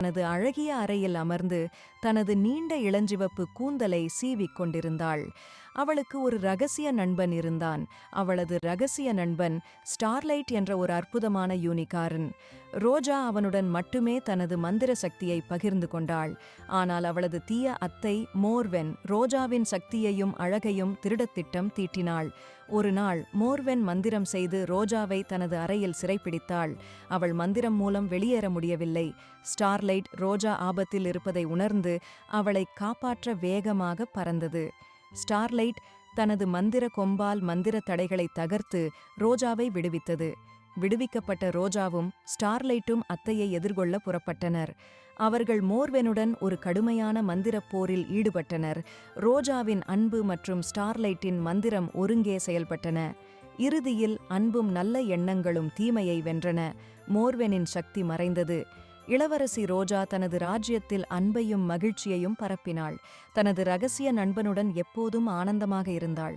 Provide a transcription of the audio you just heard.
தனது அழகிய அறையில் அமர்ந்து தனது நீண்ட இளஞ்சிவப்பு கூந்தலை சீவிக் கொண்டிருந்தாள். அவளுக்கு ஒரு ரகசிய நண்பன் இருந்தான். அவளது ரகசிய நண்பன் ஸ்டார்லைட் என்ற ஒரு அற்புதமான யூனிகாரன். ரோஜா அவனுடன் மட்டுமே தனது மந்திர சக்தியை பகிர்ந்து கொண்டாள். ஆனால் அவளது தீய அத்தை மோர்வென் ரோஜாவின் சக்தியையும் அழகையும் திருடத்திட்டம் தீட்டினாள். ஒரு நாள் மோர்வென் மந்திரம் செய்து ரோஜாவை தனது அறையில் சிறைப்பிடித்தாள். அவள் மந்திரம் மூலம் வெளியேற முடியவில்லை. ஸ்டார்லைட் ரோஜா ஆபத்தில் இருப்பதை உணர்ந்து அவளை காப்பாற்ற வேகமாக பறந்தது. ஸ்டார்லைட் தனது மந்திர கொம்பால் மந்திர தடைகளை தகர்த்து ரோஜாவை விடுவித்தது. விடுவிக்கப்பட்ட ரோஜாவும் ஸ்டார்லைட்டும் அத்தையை எதிர்கொள்ள புறப்பட்டனர். அவர்கள் மோர்வெனுடன் ஒரு கடுமையான மந்திரப் போரில் ஈடுபட்டனர். ரோஜாவின் அன்பு மற்றும் ஸ்டார்லைட்டின் மந்திரம் ஒருங்கே செயல்பட்டன. இறுதியில் அன்பும் நல்ல எண்ணங்களும் தீமையை வென்றன. மோர்வெனின் சக்தி மறைந்தது. இளவரசி ரோஜா தனது ராஜ்யத்தில் அன்பையும் மகிழ்ச்சியையும் பரப்பினாள். தனது ரகசிய நண்பனுடன் எப்போதும் ஆனந்தமாக இருந்தாள்.